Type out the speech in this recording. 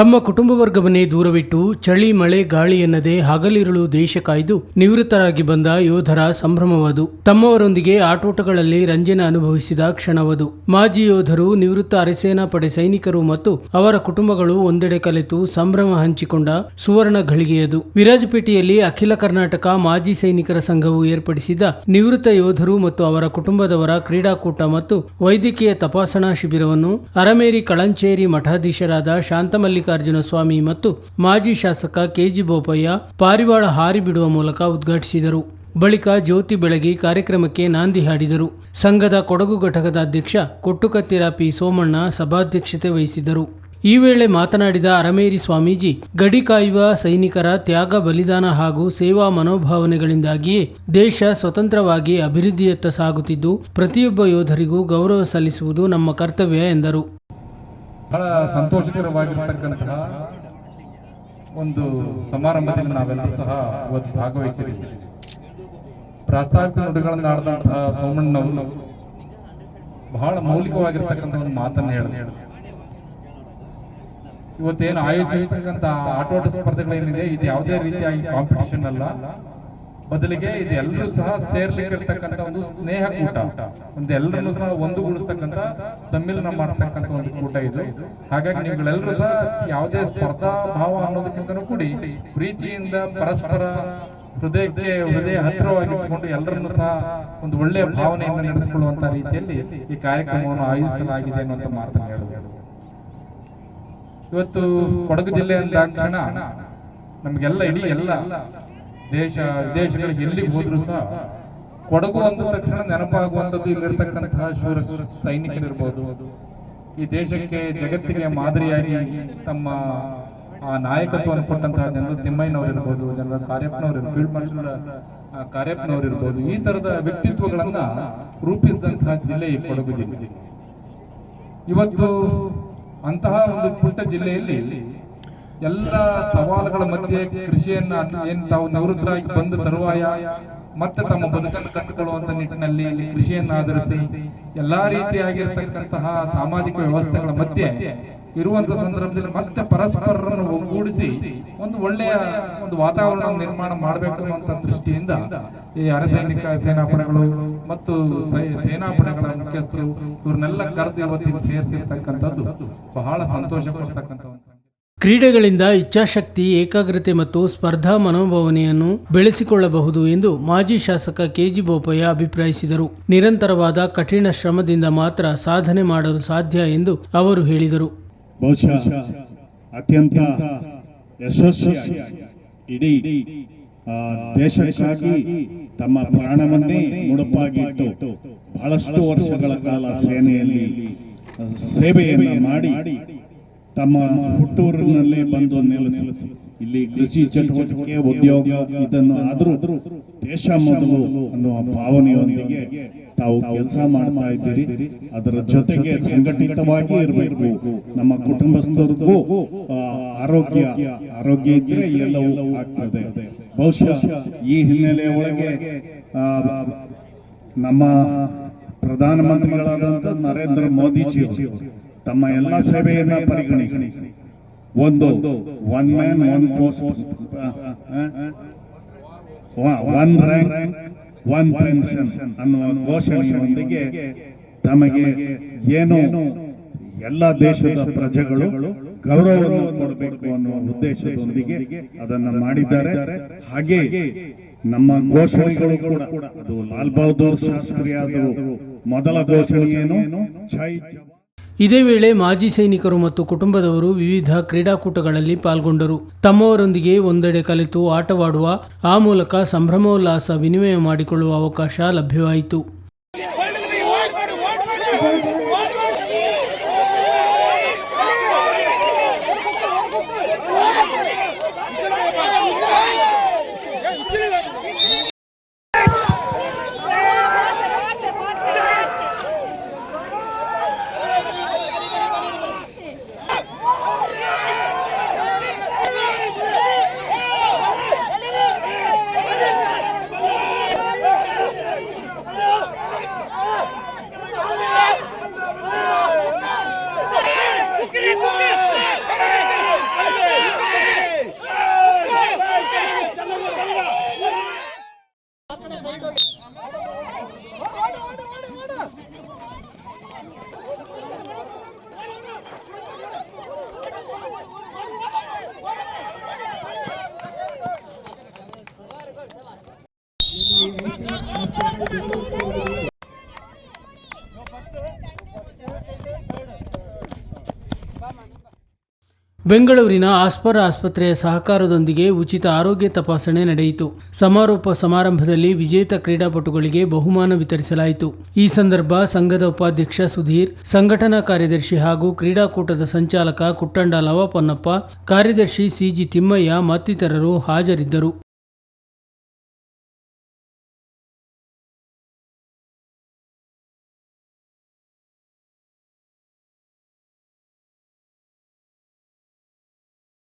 ತಮ್ಮ ಕುಟುಂಬ ವರ್ಗವನ್ನೇ ದೂರವಿಟ್ಟು ಚಳಿ, ಮಳೆ, ಗಾಳಿ ಎನ್ನದೆ ಹಗಲಿರುಳು ದೇಶ ಕಾಯ್ದು ನಿವೃತ್ತರಾಗಿ ಬಂದ ಯೋಧರ ಸಂಭ್ರಮವದು. ತಮ್ಮವರೊಂದಿಗೆ ಆಟೋಟಗಳಲ್ಲಿ ರಂಜನೆ ಅನುಭವಿಸಿದ ಕ್ಷಣವದು. ಮಾಜಿ ಯೋಧರು, ನಿವೃತ್ತ ಅರೆಸೇನಾ ಪಡೆ ಸೈನಿಕರು ಮತ್ತು ಅವರ ಕುಟುಂಬಗಳು ಒಂದೆಡೆ ಕಲೆತು ಸಂಭ್ರಮ ಹಂಚಿಕೊಂಡ ಸುವರ್ಣ ಘಳಿಗೆಯದು. ವಿರಾಜಪೇಟೆಯಲ್ಲಿ ಅಖಿಲ ಕರ್ನಾಟಕ ಮಾಜಿ ಸೈನಿಕರ ಸಂಘವು ಏರ್ಪಡಿಸಿದ್ದ ನಿವೃತ್ತ ಯೋಧರು ಮತ್ತು ಅವರ ಕುಟುಂಬದವರ ಕ್ರೀಡಾಕೂಟ ಮತ್ತು ವೈದ್ಯಕೀಯ ತಪಾಸಣಾ ಶಿಬಿರವನ್ನು ಅರಮೇರಿ ಕಳಂಚೇರಿ ಮಠಾಧೀಶರಾದ ಶಾಂತಮಲ್ಲಿಕಾರ್ಜುನ ಸ್ವಾಮಿ ಮತ್ತು ಮಾಜಿ ಶಾಸಕ ಕೆಜಿ ಬೋಪಯ್ಯ ಪಾರಿವಾಳ ಹಾರಿ ಬಿಡುವ ಮೂಲಕ ಉದ್ಘಾಟಿಸಿದರು. ಬಳಿಕ ಜ್ಯೋತಿ ಬೆಳಗಿ ಕಾರ್ಯಕ್ರಮಕ್ಕೆ ನಾಂದಿ ಹಾಡಿದರು. ಸಂಘದ ಕೊಡಗು ಘಟಕದ ಅಧ್ಯಕ್ಷ ಕೊಟ್ಟುಕತ್ತಿರ ಪಿ ಸೋಮಣ್ಣ ಸಭಾಧ್ಯಕ್ಷತೆ ವಹಿಸಿದರು ಈ ವೇಳೆ ಮಾತನಾಡಿದ ಅರಮೇರಿ ಸ್ವಾಮೀಜಿ, ಗಡಿ ಕಾಯುವ ಸೈನಿಕರ ತ್ಯಾಗ, ಬಲಿದಾನ ಹಾಗೂ ಸೇವಾ ಮನೋಭಾವನೆಗಳಿಂದಾಗಿಯೇ ದೇಶ ಸ್ವತಂತ್ರವಾಗಿ ಅಭಿವೃದ್ಧಿಯತ್ತ ಸಾಗುತ್ತಿದ್ದು, ಪ್ರತಿಯೊಬ್ಬ ಯೋಧರಿಗೂ ಗೌರವ ಸಲ್ಲಿಸುವುದು ನಮ್ಮ ಕರ್ತವ್ಯ ಎಂದರು. ಬಹಳ ಸಂತೋಷಕರವಾಗಿರ್ತಕ್ಕಂತಹ ಒಂದು ಸಮಾರಂಭದಲ್ಲಿ ನಾವೆಲ್ಲರೂ ಸಹ ಇವತ್ತು ಭಾಗವಹಿಸಿದ್ದೀವಿ. ಪ್ರಾಸ್ತಾವಿಕ ನುಡಿಗಳನ್ನು ಆಡಿದಂತಹ ಸೋಮಣ್ಣವರು ಬಹಳ ಮೌಲಿಕವಾಗಿರ್ತಕ್ಕಂಥ ಒಂದು ಮಾತನ್ನು ಹೇಳಿದೆ ಇವತ್ತೇನು ಆಯೋಜಿಸಿರ್ತಕ್ಕಂಥ ಆಟೋಟ ಸ್ಪರ್ಧೆಗಳೇನಿದೆ, ಇದು ಯಾವುದೇ ರೀತಿಯಾಗಿ ಕಾಂಪಿಟಿಷನ್ ಅಲ್ಲ. ಬದಲಿಗೆ ಇದು ಎಲ್ಲರೂ ಸಹ ಸೇರ್ಲಿಕ್ಕೆ ಇರ್ತಕ್ಕಂಥ ಒಂದು ಸ್ನೇಹ ಕೂಟ. ಒಂದು ಎಲ್ಲರನ್ನು ಸಹ ಒಂದುಗೂಡಿಸ್ತಕ್ಕಂಥ ಸಮ್ಮಿಲನ ಮಾಡ್ತಕ್ಕಂಥ ಒಂದು ಕೂಟ ಇದು. ಹಾಗಾಗಿ ನೀವುಗಳೆಲ್ಲರೂ ಸಹ ಯಾವುದೇ ಸ್ಪರ್ಧಾ ಭಾವ ಅನ್ನೋದಕ್ಕಿಂತನೂ ಕೂಡಿ ಪ್ರೀತಿಯಿಂದ ಪರಸ್ಪರ ಹೃದಯಕ್ಕೆ ಹೃದಯ ಹತ್ತಿರವಾಗಿಟ್ಟುಕೊಂಡು ಎಲ್ಲರನ್ನು ಸಹ ಒಂದು ಒಳ್ಳೆಯ ಭಾವನೆಯಿಂದ ನಡೆಸಿಕೊಳ್ಳುವಂತ ರೀತಿಯಲ್ಲಿ ಈ ಕಾರ್ಯಕ್ರಮವನ್ನು ಆಯೋಜಿಸಲಾಗಿದೆ ಅನ್ನುವಂಥ ಮಾತನ್ನು ಹೇಳಿದೆ. ಇವತ್ತು ಕೊಡಗು ಜಿಲ್ಲೆ ಅಂದಾಕ್ಷಣ ನಮಗೆಲ್ಲ ಇಡೀ ಎಲ್ಲ ದೇಶ ವಿದೇಶಗಳಿಗೆ ಎಲ್ಲಿ ಹೋದ್ರು ಸಹ ಕೊಡಗು ಅಂದ ತಕ್ಷಣ ನೆನಪಾಗುವಂಥದ್ದು ಇಲ್ಲಿರ್ತಕ್ಕಂತಹ ಶೂರ ಸೈನಿಕರಿರ್ಬೋದು. ಈ ದೇಶಕ್ಕೆ ಜಗತ್ತಿಗೆ ಮಾದರಿಯಾಗಿ ತಮ್ಮ ಆ ನಾಯಕತ್ವವನ್ನು ಕೊಟ್ಟಂತಹ ಜನರಲ್ ತಿಮ್ಮಯ್ಯನವರಿರ್ಬೋದು ಜನರಲ್ ಕಾರ್ಯಪ್ಪನವರು ಫೀಲ್ಡ್ ಮಾರ್ಷಲ್ ಆ, ಕಾರ್ಯಪ್ಪನವರು ಇರ್ಬೋದು ಈ ತರದ ವ್ಯಕ್ತಿತ್ವಗಳನ್ನ ರೂಪಿಸಿದಂತಹ ಜಿಲ್ಲೆ ಈ ಕೊಡಗು ಜಿಲ್ಲೆ. ಇವತ್ತು ಅಂತಹ ಒಂದು ಪುಟ್ಟ ಜಿಲ್ಲೆಯಲ್ಲಿ ಎಲ್ಲ ಸವಾಲುಗಳ ಮಧ್ಯೆ ಕೃಷಿಯನ್ನ ಏನ್ ತಾವು ನಿವೃತ್ತರಾಗಿ ಬಂದು ತರುವಾಯ ಮತ್ತೆ ತಮ್ಮ ಬದುಕನ್ನು ಕಟ್ಟಿಕೊಳ್ಳುವಂತ ನಿಟ್ಟಿನಲ್ಲಿ ಕೃಷಿಯನ್ನ ಆಧರಿಸಿ ಎಲ್ಲಾ ರೀತಿಯಾಗಿರ್ತಕ್ಕಂತಹ ಸಾಮಾಜಿಕ ವ್ಯವಸ್ಥೆಗಳ ಮಧ್ಯೆ ಇರುವಂತ ಸಂದರ್ಭದಲ್ಲಿ ಮತ್ತೆ ಪರಸ್ಪರರನ್ನು ಒಗ್ಗೂಡಿಸಿ ಒಂದು ಒಳ್ಳೆಯ ಒಂದು ವಾತಾವರಣ ನಿರ್ಮಾಣ ಮಾಡಬೇಕು ಅನ್ನುವಂತ ದೃಷ್ಟಿಯಿಂದ ಈ ಅರೆಸೈನಿಕ ಸೇನಾಪಡೆಗಳು ಮತ್ತು ಸೇನಾಪಡೆಗಳ ಮುಖ್ಯಸ್ಥರು ಇವ್ರನ್ನೆಲ್ಲ ಕರೆದು ಇವತ್ತಿಗೆ ಸೇರಿಸಿರ್ತಕ್ಕಂಥದ್ದು ಬಹಳ ಸಂತೋಷ ಒಂದು. ಕ್ರೀಡೆಗಳಿಂದ ಇಚ್ಛಾಶಕ್ತಿ, ಏಕಾಗ್ರತೆ ಮತ್ತು ಸ್ಪರ್ಧಾ ಮನೋಭಾವನೆಯನ್ನು ಬೆಳೆಸಿಕೊಳ್ಳಬಹುದು ಎಂದು ಮಾಜಿ ಶಾಸಕ ಕೆಜಿ ಬೋಪಯ್ಯ ಅಭಿಪ್ರಾಯಿಸಿದರು. ನಿರಂತರವಾದ ಕಠಿಣ ಶ್ರಮದಿಂದ ಮಾತ್ರ ಸಾಧನೆ ಮಾಡಲು ಸಾಧ್ಯ ಎಂದು ಅವರು ಹೇಳಿದರು. ಅತ್ಯಂತ ದೇಶಕ್ಕಾಗಿ ತಮ್ಮ ಪ್ರಾಣವನ್ನೇ ಮುಡುಪಾಗಿಟ್ಟು ಬಹಳಷ್ಟು ವರ್ಷಗಳ ಕಾಲ ಸೇನೆಯಲ್ಲಿ ಸೇವೆಯನ್ನು ಮಾಡಿ ತಮ್ಮ ಹುಟ್ಟೂರಿನಲ್ಲೇ ಬಂದು ನೆಲೆಸಿ ಇಲ್ಲಿ ಕೃಷಿ ಚಟುವಟಿಕೆ, ಉದ್ಯೋಗ ಇದನ್ನು ಆದರೂ ದೇಶ ಮೊದಲು ಅನ್ನುವ ಭಾವನೆಯೊಂದಿಗೆ ತಾವು ಕೆಲಸ ಮಾಡ್ತಾ ಇದ್ದೀರಿ. ಅದರ ಜೊತೆಗೆ ಸಂಘಟಿತವಾಗಿ ಇರಬೇಕು. ನಮ್ಮ ಕುಟುಂಬಸ್ಥರಿಗೂ ಆರೋಗ್ಯ ಆರೋಗ್ಯ ಇದ್ರೆ ಎಲ್ಲವೂ ಆಗ್ತದೆ. ಬಹುಶಃ ಈ ಹಿನ್ನೆಲೆ ಒಳಗೆ ನಮ್ಮ ಪ್ರಧಾನಮಂತ್ರಿಗಳಾದಂಥ ನರೇಂದ್ರ ಮೋದಿಜಿ ತಮ್ಮ ಎಲ್ಲ ಸೇವೆಯನ್ನ ಪರಿಗಣಿಸಿ. ಒಂದು one man one post one rank one pension ಅನ್ನುವ ಘೋಷಣೆಯೊಂದಿಗೆ ತಮಗೆ ಏನು ಎಲ್ಲ ದೇಶದ ಪ್ರಜೆಗಳು ಗೌರವವನ್ನು ಕೊಡಬೇಕು ಅನ್ನುವ ಉದ್ದೇಶದೊಂದಿಗೆ ಅದನ್ನ ಮಾಡಿದ್ದಾರೆ. ಹಾಗೆ ನಮ್ಮ ಘೋಷಣೆಗಳು ಕೂಡ, ಅದು ಲಾಲ್ ಬಹದ್ದೂರ್ ಶಾಸ್ತ್ರಿ ಆದರು ಮೊದಲ ಘೋಷಣೆ ಏನು? ಜೈ ಇದೇ ವೇಳೆ ಮಾಜಿ ಸೈನಿಕರು ಮತ್ತು ಕುಟುಂಬದವರು ವಿವಿಧ ಕ್ರೀಡಾಕೂಟಗಳಲ್ಲಿ ಪಾಲ್ಗೊಂಡರು. ತಮ್ಮವರೊಂದಿಗೆ ಒಂದೆಡೆ ಕಲಿತು ಆಟವಾಡುವ ಆ ಮೂಲಕ ಸಂಭ್ರಮೋಲ್ಲಾಸ ವಿನಿಮಯ ಮಾಡಿಕೊಳ್ಳುವ ಅವಕಾಶ ಲಭ್ಯವಾಯಿತು. ಬೆಂಗಳೂರಿನ ಆಸ್ಪರ್ ಆಸ್ಪತ್ರೆಯ ಸಹಕಾರದೊಂದಿಗೆ ಉಚಿತ ಆರೋಗ್ಯ ತಪಾಸಣೆ ನಡೆಯಿತು. ಸಮಾರೋಪ ಸಮಾರಂಭದಲ್ಲಿ ವಿಜೇತ ಕ್ರೀಡಾಪಟುಗಳಿಗೆ ಬಹುಮಾನ ವಿತರಿಸಲಾಯಿತು. ಈ ಸಂದರ್ಭ ಸಂಘದ ಉಪಾಧ್ಯಕ್ಷ ಸುಧೀರ್, ಸಂಘಟನಾ ಕಾರ್ಯದರ್ಶಿ ಹಾಗೂ ಕ್ರೀಡಾಕೂಟದ ಸಂಚಾಲಕ ಕುಟ್ಟಂಡ ಲವಾಪನ್ನಪ್ಪ, ಕಾರ್ಯದರ್ಶಿ ಸಿಜಿ ತಿಮ್ಮಯ್ಯ ಮತ್ತಿತರರು ಹಾಜರಿದ್ದರು.